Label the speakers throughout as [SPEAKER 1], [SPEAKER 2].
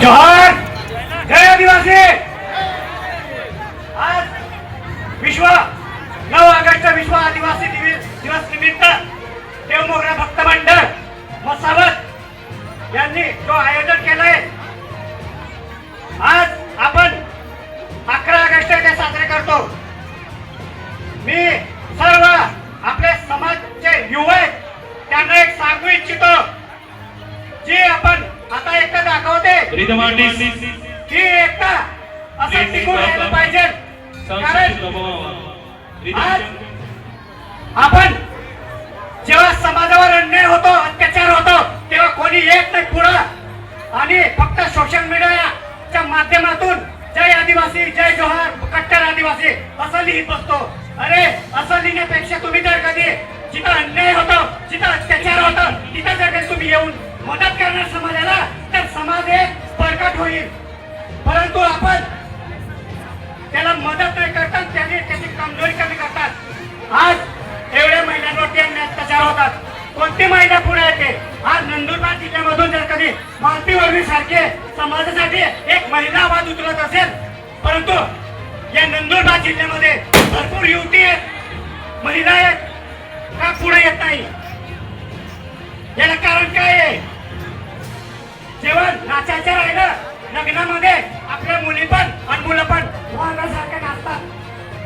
[SPEAKER 1] जोहर! जय आदिवासी! आज विश्व नऊ ऑगस्ट विश्व आदिवासी दिवस दिवस निमित्त देवमोगरा भक्त मंडळ मसावत यांनी जो आयोजन केलंय ही असं टिकून राहिलं पाहिजे. कारण आज. आपण जेव्हा समाजावर अन्याय होतो अत्याचार होतो तेव्हा कोणी येत नाही पुढं. आणि फक्त सोशल मीडियाच्या माध्यमातून जय आदिवासी जय जोहार कट्टर आदिवासी असं लिहित बसतो. अरे असं लिहिण्यापेक्षा तुम्ही जर कधी जिथं अन्याय होतो जिथं अत्याचार होतो तिथं जर कधी तुम्ही येऊन मदत करणार मदत नाही करतात त्याने त्याची कमजोरी कमी करतात. आज एवढ्या महिलांवरती अत्याचार होतात. कोणती महिला पुढे येते? आज नंदुरबार जिल्ह्यामधून जर कधी मालती वर्मी सारखे समाजासाठी एक महिला आवाज उचलत असेल परंतु या नंदुरबार जिल्ह्यामध्ये भरपूर युवती आहेत महिला आहेत का पुढे येत नाही? याला कारण काय आहे?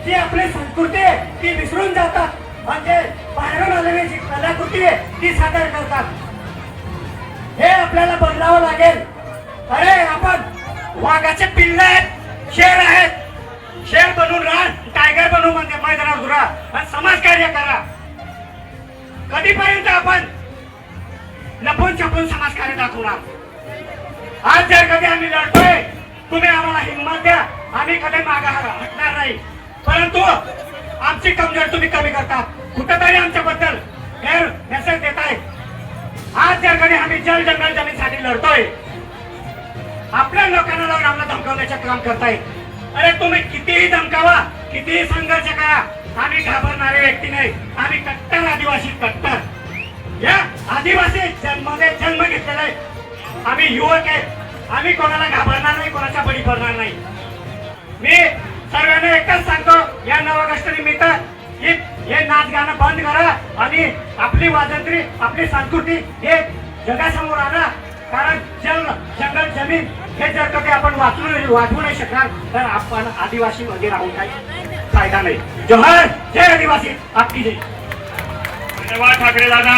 [SPEAKER 1] ती जी आपली संस्कृती आहे ती विसरून जातात. म्हणजे बाहेरून आलेली जी कलाकृती आहे ती सादर करतात. हे आपल्याला बदलावं लागेल. अरे आपण वाघाचे पिल्ल आहेत शेर आहेत. शेर बनून म्हणजे राहा टायगर बनू म्हणजे मैदानावर उरा आणि समाजकार्य करा. कधीपर्यंत आपण लपून छपून समाजकार्य दाखवणार? आज जर कधी आम्ही लढतोय तुम्ही आम्हाला हिंमत द्या. आम्ही कधी मागा हटणार नाही. परंतु आमची कमजोर तुम्ही कमी करता कुठेतरी आमच्याबद्दल गैर मेसेज देताय आज जर कधी आम्ही जल जंगल जमीनसाठी लढतोय आपल्या लोकांना लावून आम्हाला धमकावण्याचे काम करताय. अरे तुम्ही कितीही धमकावा कितीही संघर्ष करा आम्ही घाबरणारे व्यक्ती नाही. आम्ही कट्टर आदिवासी कट्टर. या आदिवासी जन्माने जन्म घेतलेला आहे आम्ही युवक आहे. आम्ही कोणाला घाबरणार नाही कोणाच्या बळी पडणार नाही. मी सर्वांना एकच सांगतो या नऊ ऑगस्ट निमित्त हे नाच गाणं बंद करा आणि आपली वाजंत्री आपली संस्कृती हे जगासमोर आणा. कारण जल जंगल जमीन हे जर कधी आपण वाचू वाचवू नाही शकणार तर आपण आदिवासी मध्ये राहून काही फायदा नाही. जोहर जय आदिवासी. आपली जय.
[SPEAKER 2] धन्यवाद ठाकरे दादा.